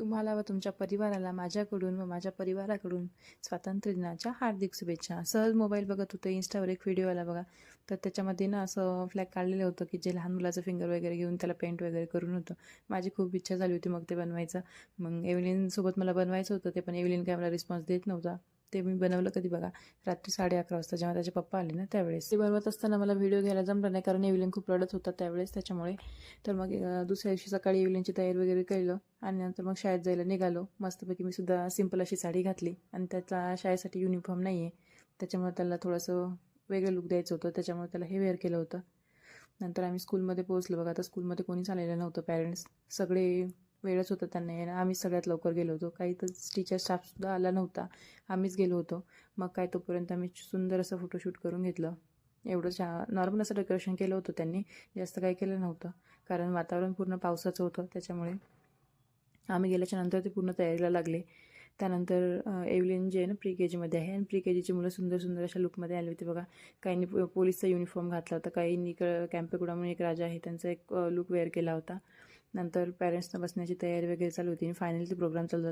तुम्हाला व तुमच्या परिवाराला माझ्याकडून व माझ्या परिवाराकडून स्वातंत्र्य दिनाच्या हार्दिक शुभेच्छा. सहज मोबाईल बघत होतं इंस्टावर एक व्हिडिओ आला बघा. तर त्याच्यामध्ये ना असं फ्लॅग काढलेलं होतं की जे लहान मुलाचं फिंगर वगैरे घेऊन त्याला पेंट वगैरे करून होतं. माझी खूप इच्छा झाली होती मग ते बनवायचं. मग एव्हलिनसोबत मला बनवायचं होतं ते पण एव्हलिन काय मला रिस्पॉन्स देत नव्हता. ते मी बनवलं कधी बघा. रात्री साडे अकरा वाजता जेव्हा त्याचे पप्पा आले ना त्यावेळेस. ते बनवत असताना मला व्हिडिओ घ्यायला जमलं नाही कारण एव्हलिन खूप रडत होता त्यावेळेस त्याच्यामुळे. तर मग दुसऱ्या दिवशी सकाळी एव्हलिनची तयारी वगैरे केलं आणि नंतर मग शाळेत जायला निघालो. मस्तपैकी मी सुद्धा सिंपल अशी साडी घातली आणि त्याचा शाळेसाठी युनिफॉर्म नाही आहे त्याच्यामुळे त्याला थोडंसं वेगळं लुक द्यायचं होतं. त्याच्यामुळे त्याला हे वेअर केलं होतं. नंतर आम्ही स्कूलमध्ये पोहोचलो. बघा आता स्कूलमध्ये कोणीच आलेलं नव्हतं पॅरेंट्स सगळे वेळच होता त्यांना यायला आम्ही सगळ्यात लवकर गेलो होतो. काही तर टीचर स्टाफसुद्धा आला नव्हता. आम्हीच गेलो होतो. मग काय तोपर्यंत आम्ही सुंदर असं फोटोशूट करून घेतलं. एवढं छा नॉर्मल असं डेकोरेशन केलं होतं त्यांनी. जास्त काही केलं नव्हतं. कारण वातावरण पूर्ण पावसाचं होतं. त्याच्यामुळे आम्ही गेल्याच्यानंतर ते पूर्ण तयारीला लागले. त्यानंतर एव्हलिन जे आहे ना प्री के जीमध्ये आहे. आणि प्री के जीची मुलं सुंदर सुंदर अशा लुकमध्ये आली होती. बघा काहींनी पोलीसचा युनिफॉर्म घातला होता. काहींनी क कॅम्पेकुडा म्हणून एक राजा आहे. त्यांचा एक लुक वेअर केला होता. नंतर पॅरेंट्सना बसण्याची तयारी वगैरे चालू होती आणि फायनली ते प्रोग्राम चालू